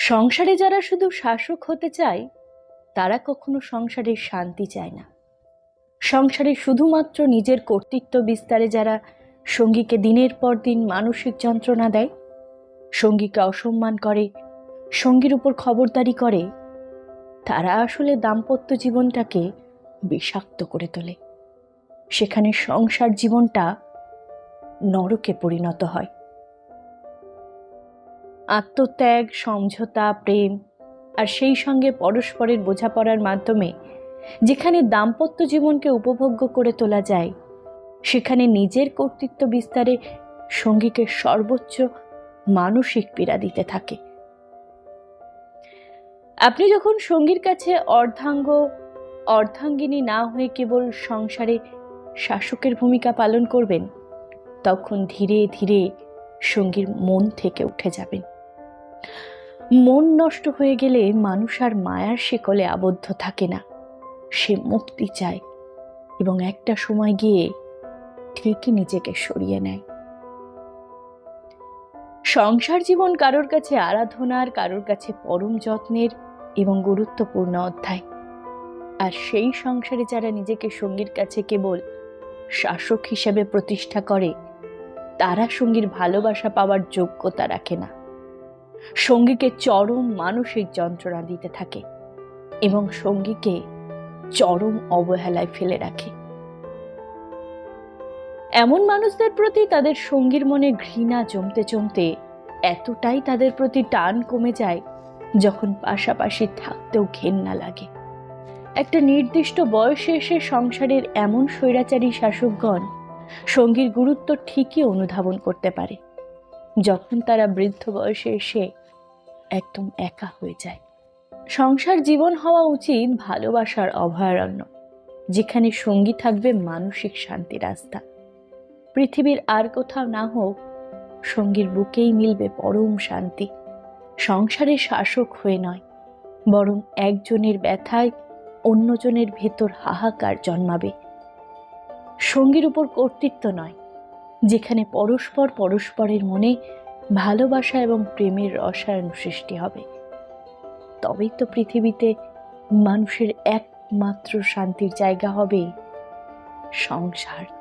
সংসারে যারা শুধু শাসক হতে চায়, তারা কখনো সংসারের শান্তি চায় না। সংসারে শুধুমাত্র নিজের কর্তৃত্ব বিস্তারে যারা সঙ্গীকে দিনের পর দিন মানসিক যন্ত্রণা দেয়, সঙ্গীকে অসম্মান করে, সঙ্গীর উপর খবরদারি করে, তারা আসলে দাম্পত্য জীবনটাকে বিষাক্ত করে তোলে। সেখানে সংসার জীবনটা নরকে পরিণত হয়। আত্মত্যাগ, সমঝোতা, প্রেম আর সেই সঙ্গে পরস্পরের বোঝাপড়ার মাধ্যমে যেখানে দাম্পত্য জীবনকে উপভোগ্য করে তোলা যায়, সেখানে নিজের কর্তৃত্ব বিস্তারে সঙ্গীকে সর্বোচ্চ মানসিক পীড়া দিতে থাকে। আপনি যখন সঙ্গীর কাছে অর্ধাঙ্গ, অর্ধাঙ্গিনী না হয়ে কেবল সংসারে শাসকের ভূমিকা পালন করবেন, তখন ধীরে ধীরে সঙ্গীর মন থেকে উঠে যাবেন। মন নষ্ট হয়ে গেলে মানুষ আর মায়ার শিকলে আবদ্ধ থাকে না। সে মুক্তি চায় এবং একটা সময় গিয়ে ঠিকই নিজেকে সরিয়ে নেয়। সংসার জীবন কারোর কাছে আরাধনার, কারোর কাছে পরম যত্নের এবং গুরুত্বপূর্ণ অধ্যায়। আর সেই সংসারে যারা নিজেকে সঙ্গীর কাছে কেবল শাসক হিসেবে প্রতিষ্ঠা করে, তারা সঙ্গীর ভালোবাসা পাওয়ার যোগ্যতা রাখে না। সঙ্গীকে চরম মানসিক যন্ত্রণা দিতে থাকে এবং সঙ্গীকে চরম অবহেলায় ফেলে রাখে। এমন মানুষদের প্রতি তাদের সঙ্গীর মনে ঘৃণা জমতে জমতে এতটাই তাদের প্রতি টান কমে যায় যখন পাশাপাশি থাকতেও ঘেন্না লাগে। একটা নির্দিষ্ট বয়সে এসে সংসারের এমন স্বৈরাচারী শাসকগণ সঙ্গীর গুরুত্ব ঠিকই অনুধাবন করতে পারে। যখন তারা বৃদ্ধ বয়সে এসে একদম একা হয়ে যায়। সংসার জীবন হওয়া উচিত ভালোবাসার অভয়ারণ্য, যেখানে সঙ্গী থাকবে মানসিক শান্তি রাস্তা। পৃথিবীর আর কোথাও না হোক, সঙ্গীর বুকেই মিলবে পরম শান্তি। সংসারের শাসক হয়ে নয়, বরং একজনের ব্যথায় অন্যজনের ভেতর হাহাকার জন্মাবে। সঙ্গীর উপর কর্তৃত্ব নয় যেখানে পরস্পর পরস্পরের মনে ভালোবাসা এবং প্রেমের রসায়ন সৃষ্টি হবে। তবেই তো পৃথিবীতে মানুষের একমাত্র শান্তির জায়গা হবে সংসার।